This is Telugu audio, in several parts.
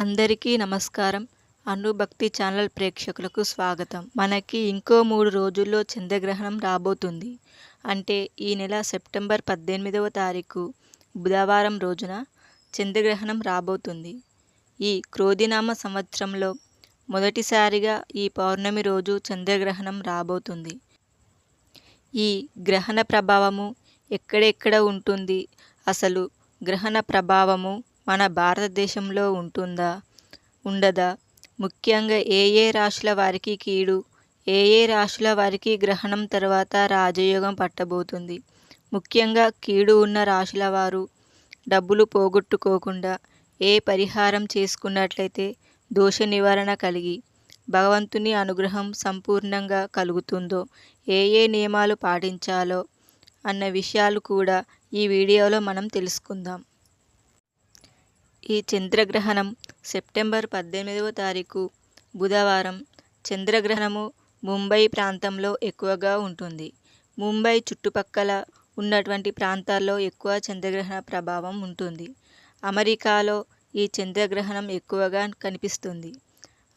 అందరికీ నమస్కారం. అనుభక్తి ఛానల్ ప్రేక్షకులకు స్వాగతం. మనకి ఇంకో మూడు రోజుల్లో చంద్రగ్రహణం రాబోతుంది. అంటే ఈ నెల సెప్టెంబర్ పద్దెనిమిదవ తారీఖు బుధవారం రోజున చంద్రగ్రహణం రాబోతుంది. ఈ క్రోధినామ సంవత్సరంలో మొదటిసారిగా ఈ పౌర్ణమి రోజు చంద్రగ్రహణం రాబోతుంది. ఈ గ్రహణ ప్రభావము ఎక్కడెక్కడ ఉంటుంది? అసలు గ్రహణ ప్రభావము మన భారతదేశంలో ఉంటుందా? ఉండదా? ముఖ్యంగా ఏ ఏ రాశుల వారికి కీడు ఏ ఏ రాశుల వారికి గ్రహణం తర్వాత రాజయోగం పట్టబోతుంది? ముఖ్యంగా కీడు ఉన్న రాశుల వారు డబ్బులు పోగొట్టుకోకుండా ఏ పరిహారం చేసుకున్నట్లయితే దోష నివారణ కలిగి భగవంతుని అనుగ్రహం సంపూర్ణంగా కలుగుతుందో ఏ ఏ నియమాలు పాటించాలో అన్న విషయాలు కూడా ఈ వీడియోలో మనం తెలుసుకుందాం. ఈ చంద్రగ్రహణం సెప్టెంబర్ పద్దెనిమిదవ తారీఖు బుధవారం. చంద్రగ్రహణము ముంబై ప్రాంతంలో ఎక్కువగా ఉంటుంది. ముంబై చుట్టుపక్కల ఉన్నటువంటి ప్రాంతాల్లో ఎక్కువ చంద్రగ్రహణ ప్రభావం ఉంటుంది. అమెరికాలో ఈ చంద్రగ్రహణం ఎక్కువగా కనిపిస్తుంది.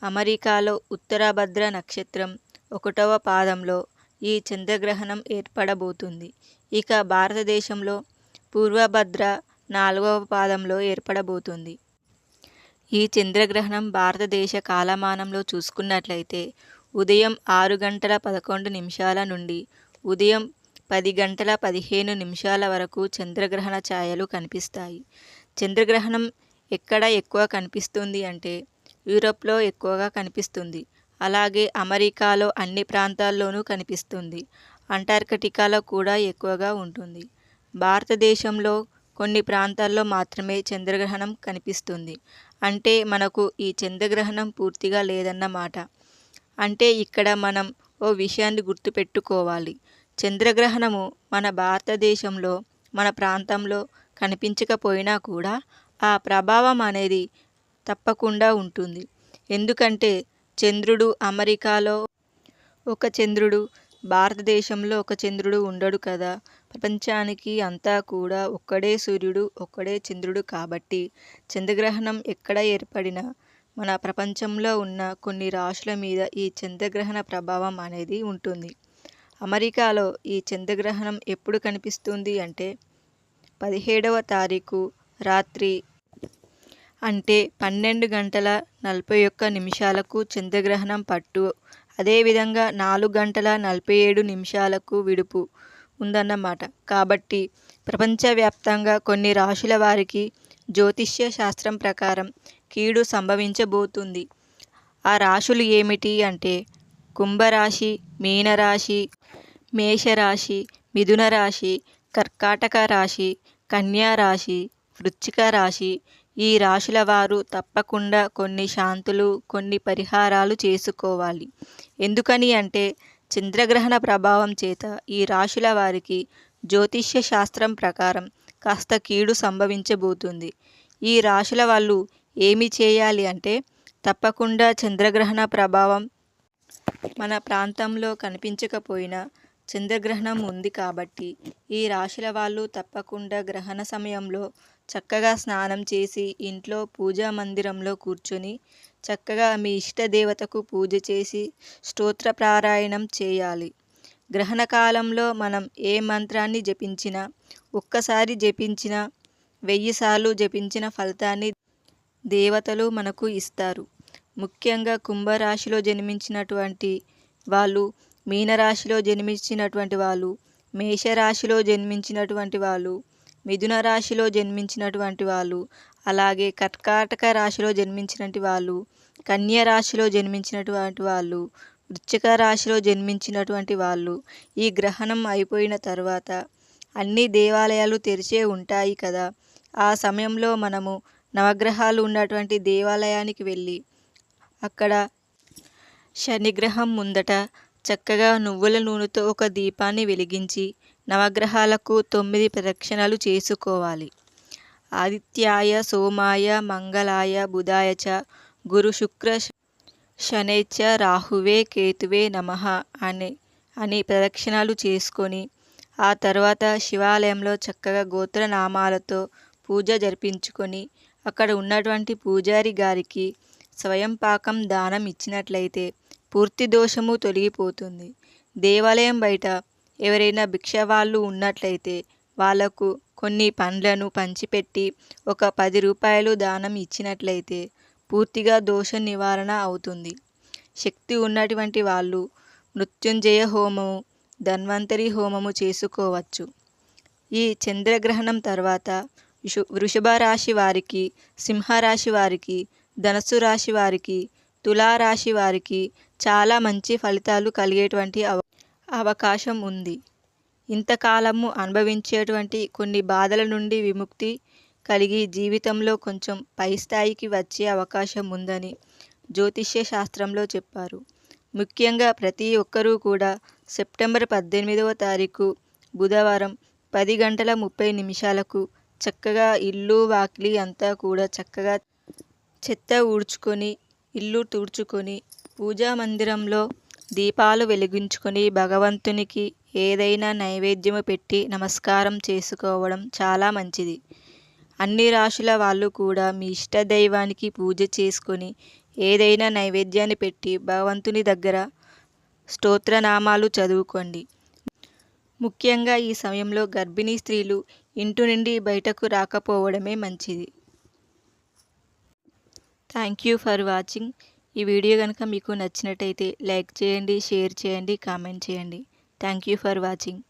అమెరికాలో ఉత్తరాభద్ర నక్షత్రం ఒకటవ పాదంలో ఈ చంద్రగ్రహణం ఏర్పడబోతుంది. ఇక భారతదేశంలో పూర్వభద్ర నాలుగవ పాదంలో ఏర్పడబోతుంది. ఈ చంద్రగ్రహణం భారతదేశ కాలమానంలో చూసుకున్నట్లయితే ఉదయం ఆరు గంటల పదకొండు నిమిషాల నుండి ఉదయం పది గంటల పదిహేను నిమిషాల వరకు చంద్రగ్రహణ ఛాయలు కనిపిస్తాయి. చంద్రగ్రహణం ఎక్కడ ఎక్కువ కనిపిస్తుంది అంటే యూరోప్లో ఎక్కువగా కనిపిస్తుంది. అలాగే అమెరికాలో అన్ని ప్రాంతాల్లోనూ కనిపిస్తుంది. అంటార్కిటికాలో కూడా ఎక్కువగా ఉంటుంది. భారతదేశంలో కొన్ని ప్రాంతాల్లో మాత్రమే చంద్రగ్రహణం కనిపిస్తుంది. అంటే మనకు ఈ చంద్రగ్రహణం పూర్తిగా లేదన్నమాట. అంటే ఇక్కడ మనం ఓ విషయాన్ని గుర్తుపెట్టుకోవాలి. చంద్రగ్రహణము మన భారతదేశంలో మన ప్రాంతంలో కనిపించకపోయినా కూడా ఆ ప్రభావం అనేది తప్పకుండా ఉంటుంది. ఎందుకంటే చంద్రుడు అమెరికాలో ఒక చంద్రుడు భారతదేశంలో ఒక చంద్రుడు ఉండడు కదా. ప్రపంచానికి అంతా కూడా ఒక్కడే సూర్యుడు ఒక్కడే చంద్రుడు కాబట్టి చంద్రగ్రహణం ఎక్కడ ఏర్పడినా మన ప్రపంచంలో ఉన్న కొన్ని రాశుల మీద ఈ చంద్రగ్రహణ ప్రభావం అనేది ఉంటుంది. అమెరికాలో ఈ చంద్రగ్రహణం ఎప్పుడు కనిపిస్తుంది అంటే పదిహేడవ తారీఖు రాత్రి అంటే పన్నెండు గంటల నలభై ఒక్క నిమిషాలకు చంద్రగ్రహణం పట్టు. అదేవిధంగా నాలుగు గంటల నలభై ఏడు నిమిషాలకు విడుపు. ఉందన్నమాట. కాబట్టి ప్రపంచవ్యాప్తంగా కొన్ని రాశుల వారికి జ్యోతిష్య శాస్త్రం ప్రకారం కీడు సంభవించబోతుంది. ఆ రాశులు ఏమిటి అంటే కుంభరాశి మీనరాశి మేషరాశి మిథున రాశి కర్కాటక రాశి కన్యా రాశి వృశ్చిక రాశి. ఈ రాశుల వారు తప్పకుండా కొన్ని శాంతులు కొన్ని పరిహారాలు చేసుకోవాలి. ఎందుకని అంటే చంద్రగ్రహణ ప్రభావం చేత ఈ రాశుల వారికి జ్యోతిష్య శాస్త్రం ప్రకారం కాస్త కీడు సంభవించబోతుంది. ఈ రాశుల వాళ్ళు ఏమి చేయాలి అంటే తప్పకుండా చంద్రగ్రహణ ప్రభావం మన ప్రాంతంలో కనిపించకపోయినా చంద్రగ్రహణం ఉంది కాబట్టి ఈ రాశుల వాళ్ళు తప్పకుండా గ్రహణ సమయంలో చక్కగా స్నానం చేసి ఇంట్లో పూజా మందిరంలో కూర్చొని చక్కగా మీ ఇష్ట దేవతకు పూజ చేసి స్తోత్ర పారాయణం చేయాలి. గ్రహణ కాలంలో మనం ఏ మంత్రాన్ని జపించినా ఒక్కసారి జపించిన వెయ్యి సార్లు జపించిన ఫలితాన్ని దేవతలు మనకు ఇస్తారు. ముఖ్యంగా కుంభరాశిలో జన్మించినటువంటి వాళ్ళు మీనరాశిలో జన్మించినటువంటి వాళ్ళు మేషరాశిలో జన్మించినటువంటి వాళ్ళు మిథున రాశిలో జన్మించినటువంటి వాళ్ళు అలాగే కర్కాటక రాశిలో జన్మించినటువంటి వాళ్ళు కన్య రాశిలో జన్మించినటువంటి వాళ్ళు వృశ్చిక రాశిలో జన్మించినటువంటి వాళ్ళు ఈ గ్రహణం అయిపోయిన తర్వాత అన్ని దేవాలయాలు తెరిచే ఉంటాయి కదా. ఆ సమయంలో మనము నవగ్రహాలు ఉన్నటువంటి దేవాలయానికి వెళ్ళి అక్కడ శనిగ్రహం ముందట చక్కగా నువ్వుల నూనెతో ఒక దీపాన్ని వెలిగించి నవగ్రహాలకు తొమ్మిది ప్రదక్షిణలు చేసుకోవాలి. ఆదిత్యాయ సోమాయ మంగళాయ బుధాయచ గురు శుక్ర శనైచ రాహువే కేతువే నమ అని అని ప్రదక్షిణాలు చేసుకొని ఆ తర్వాత శివాలయంలో చక్కగా గోత్రనామాలతో పూజ జరిపించుకొని అక్కడ ఉన్నటువంటి పూజారి గారికి స్వయం పాకం దానం ఇచ్చినట్లయితే పూర్తి దోషము తొలగిపోతుంది. దేవాలయం బయట ఎవరైనా భిక్షవాళ్ళు ఉన్నట్లయితే వాళ్ళకు కొన్ని పండ్లను పంచిపెట్టి ఒక పది రూపాయలు దానం ఇచ్చినట్లయితే పూర్తిగా దోష నివారణ అవుతుంది. శక్తి ఉన్నటువంటి వాళ్ళు మృత్యుంజయ హోమము ధన్వంతరి హోమము చేసుకోవచ్చు. ఈ చంద్రగ్రహణం తర్వాత వృషభ రాశి వారికి సింహరాశి వారికి ధనస్సు రాశి వారికి తులారాశి వారికి చాలా మంచి ఫలితాలు కలిగేటువంటి అవ అవకాశం ఉంది. ఇంతకాలము అనుభవించేటువంటి కొన్ని బాధల నుండి విముక్తి కలిగి జీవితంలో కొంచెం పై స్థాయికి వచ్చే అవకాశం ఉందని జ్యోతిష్య శాస్త్రంలో చెప్పారు. ముఖ్యంగా ప్రతి ఒక్కరూ కూడా సెప్టెంబర్ పద్దెనిమిదవ తారీఖు బుధవారం పది గంటల ముప్పై నిమిషాలకు చక్కగా ఇల్లు వాకిలి అంతా కూడా చక్కగా చెత్త ఊడ్చుకొని ఇల్లు తుడుచుకొని పూజా మందిరంలో దీపాలు వెలిగించుకొని భగవంతునికి ఏదైనా నైవేద్యము పెట్టి నమస్కారం చేసుకోవడం చాలా మంచిది. అన్ని రాశుల వాళ్ళు కూడా మీ ఇష్ట దైవానికి పూజ చేసుకొని ఏదైనా నైవేద్యాన్ని పెట్టి భగవంతుని దగ్గర స్తోత్రనామాలు చదువుకోండి. ముఖ్యంగా ఈ సమయంలో గర్భిణీ స్త్రీలు ఇంటి నుండి బయటకు రాకపోవడమే మంచిది. థ్యాంక్ యూ ఫర్ వాచింగ్ ఈ వీడియో కనుక మీకు నచ్చినట్టయితే లైక్ చేయండి షేర్ చేయండి కామెంట్ చేయండి. Thank you for watching